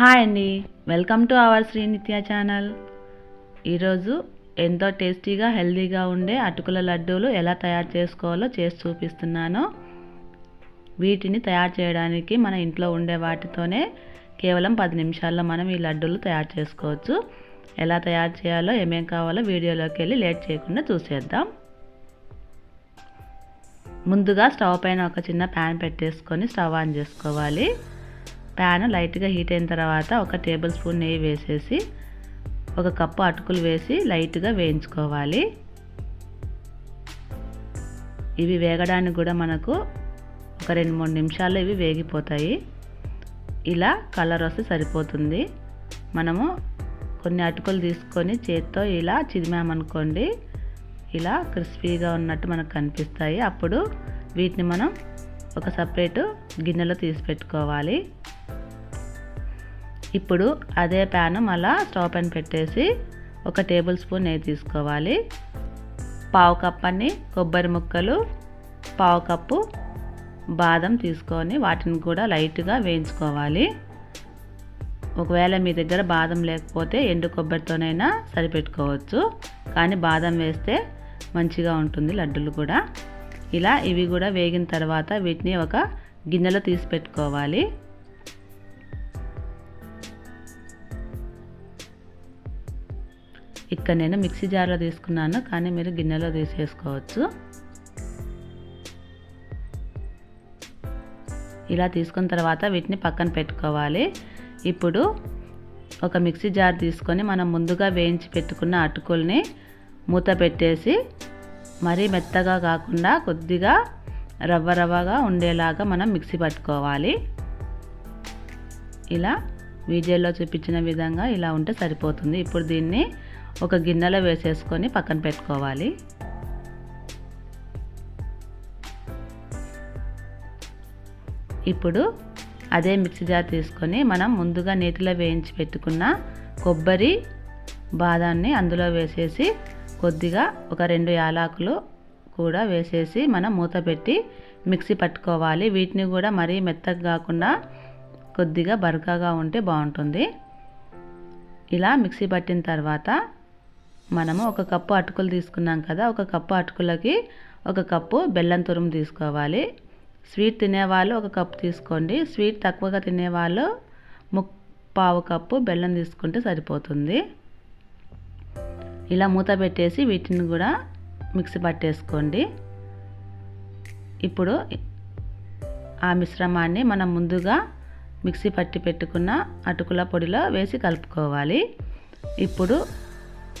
Hi అండి. Welcome to our Shri నిత్య channel. ఈరోజు ఎంతో టేస్టీగా హెల్దీగా ఉండే అటుకుల లడ్డూలు ఎలా తయారు చేసుకోవాలో చేసి చూపిస్తున్నాను. వీటిని తయారు చేయడానికి మన ఇంట్లో ఉండే వాటితోనే కేవలం పది నిమిషాల్లో మనం ఈ లడ్డూలు తయారు చేసుకోవచ్చు. ఎలా తయారు చేయాలో ఏమేం కావాలో వీడియోలోకి వెళ్ళి లేట్ చేయకుండా చూసేద్దాం. ముందుగా స్టవ్ పైన ఒక చిన్న ప్యాన్ పెట్టేసుకొని స్టవ్ ఆన్ చేసుకోవాలి. ప్యాన్ లైట్గా హీట్ అయిన తర్వాత ఒక టేబుల్ స్పూన్ నెయ్యి వేసేసి ఒక కప్పు అటుకులు వేసి లైట్గా వేయించుకోవాలి. ఇవి వేగడానికి కూడా మనకు ఒక రెండు మూడు నిమిషాల్లో ఇవి వేగిపోతాయి. ఇలా కలర్ వస్తే సరిపోతుంది. మనము కొన్ని అటుకులు తీసుకొని చేత్తో ఇలా చిదిమామనుకోండి ఇలా క్రిస్పీగా ఉన్నట్టు మనకు కనిపిస్తాయి. అప్పుడు వీటిని మనం ఒక సపరేటు గిన్నెలో తీసి పెట్టుకోవాలి. ఇప్పుడు అదే ప్యాన్ మళ్ళా స్టవ్ పైన పెట్టేసి ఒక టేబుల్ స్పూన్ నెయ్యి తీసుకోవాలి. పావు కప్ అని కొబ్బరి ముక్కలు పావు కప్పు బాదం తీసుకొని వాటిని కూడా లైట్గా వేయించుకోవాలి. ఒకవేళ మీ దగ్గర బాదం లేకపోతే ఎండు కొబ్బరితోనైనా సరిపెట్టుకోవచ్చు. కానీ బాదం వేస్తే మంచిగా ఉంటుంది లడ్డూలు కూడా. ఇలా ఇవి కూడా వేగిన తర్వాత వీటిని ఒక గిన్నెలో తీసి పెట్టుకోవాలి. ఇక్కడ నేను మిక్సీ జార్లో తీసుకున్నాను కానీ మీరు గిన్నెలో తీసేసుకోవచ్చు. ఇలా తీసుకున్న తర్వాత వీటిని పక్కన పెట్టుకోవాలి. ఇప్పుడు ఒక మిక్సీ జార్ తీసుకొని మనం ముందుగా వేయించి పెట్టుకున్న అటుకుల్ని మూత పెట్టేసి మరీ మెత్తగా కాకుండా కొద్దిగా రవ్వ రవ్వగా ఉండేలాగా మనం మిక్సీ పట్టుకోవాలి. ఇలా వీడియోలో చూపించిన విధంగా ఇలా ఉంటే సరిపోతుంది. ఇప్పుడు దీన్ని ఒక గిన్నెలో వేసేసుకొని పక్కన పెట్టుకోవాలి. ఇప్పుడు అదే మిక్సీ జార్ తీసుకొని మనం ముందుగా నీటిలో వేయించి పెట్టుకున్న కొబ్బరి బాదాన్ని అందులో వేసేసి కొద్దిగా ఒక రెండు యాలాకులు కూడా వేసేసి మనం మూత పెట్టి మిక్సీ పట్టుకోవాలి. వీటిని కూడా మరీ మెత్తగా కాకుండా కొద్దిగా బరకగా ఉంటే బాగుంటుంది. ఇలా మిక్సీ పట్టిన తర్వాత మనము ఒక కప్పు అటుకులు తీసుకున్నాం కదా ఒక కప్పు అటుకులకి ఒక కప్పు బెల్లం తురుము తీసుకోవాలి. స్వీట్ తినేవాళ్ళు ఒక కప్పు తీసుకోండి. స్వీట్ తక్కువగా తినేవాళ్ళు ముక్ పావు కప్పు బెల్లం తీసుకుంటే సరిపోతుంది. ఇలా మూత పెట్టేసి వీటిని కూడా మిక్సీ పట్టేసుకోండి. ఇప్పుడు ఆ మిశ్రమాన్ని మనం ముందుగా మిక్సీ పట్టి పెట్టుకున్న అటుకుల పొడిలో వేసి కలుపుకోవాలి. ఇప్పుడు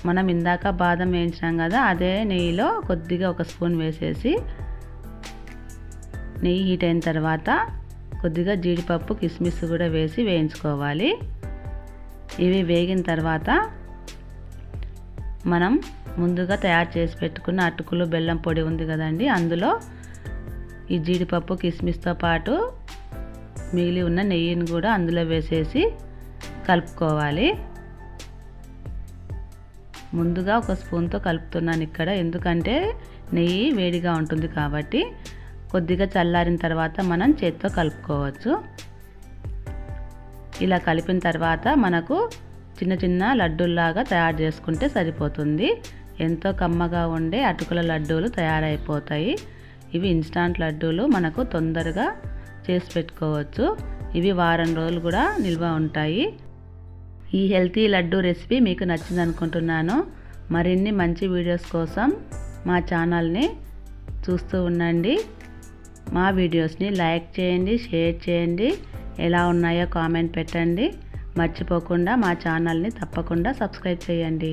మనం ఇందాక బాదం వేయించినాం కదా అదే నెయ్యిలో కొద్దిగా ఒక స్పూన్ వేసేసి నెయ్యి హీట్ అయిన తర్వాత కొద్దిగా జీడిపప్పు కిస్మిస్ కూడా వేసి వేయించుకోవాలి. ఇవి వేగిన తర్వాత మనం ముందుగా తయారు చేసి పెట్టుకున్న అటుకులు బెల్లం పొడి ఉంది కదండి అందులో ఈ జీడిపప్పు కిస్మిస్తో పాటు మిగిలి ఉన్న నెయ్యిని కూడా అందులో వేసేసి కలుపుకోవాలి. ముందుగా ఒక స్పూన్తో కలుపుతున్నాను ఇక్కడ. ఎందుకంటే నెయ్యి వేడిగా ఉంటుంది కాబట్టి కొద్దిగా చల్లారిన తర్వాత మనం చేత్తో కలుపుకోవచ్చు. ఇలా కలిపిన తర్వాత మనకు చిన్న చిన్న లడ్డూల్లాగా తయారు చేసుకుంటే సరిపోతుంది. ఎంతో కమ్మగా ఉండే అటుకుల లడ్డూలు తయారైపోతాయి. ఇవి ఇన్స్టాంట్ లడ్డూలు మనకు తొందరగా చేసి పెట్టుకోవచ్చు. ఇవి వారం రోజులు కూడా నిల్వ ఉంటాయి. ఈ హెల్తీ లడ్డు రెసిపీ మీకు నచ్చింది అనుకుంటున్నాను. మరిన్ని మంచి వీడియోస్ కోసం మా ఛానల్ని చూస్తూ ఉండండి. మా వీడియోస్ని లైక్ చేయండి షేర్ చేయండి. ఎలా ఉన్నాయో కామెంట్ పెట్టండి. మర్చిపోకుండా మా ఛానల్ని తప్పకుండా సబ్స్క్రైబ్ చేయండి.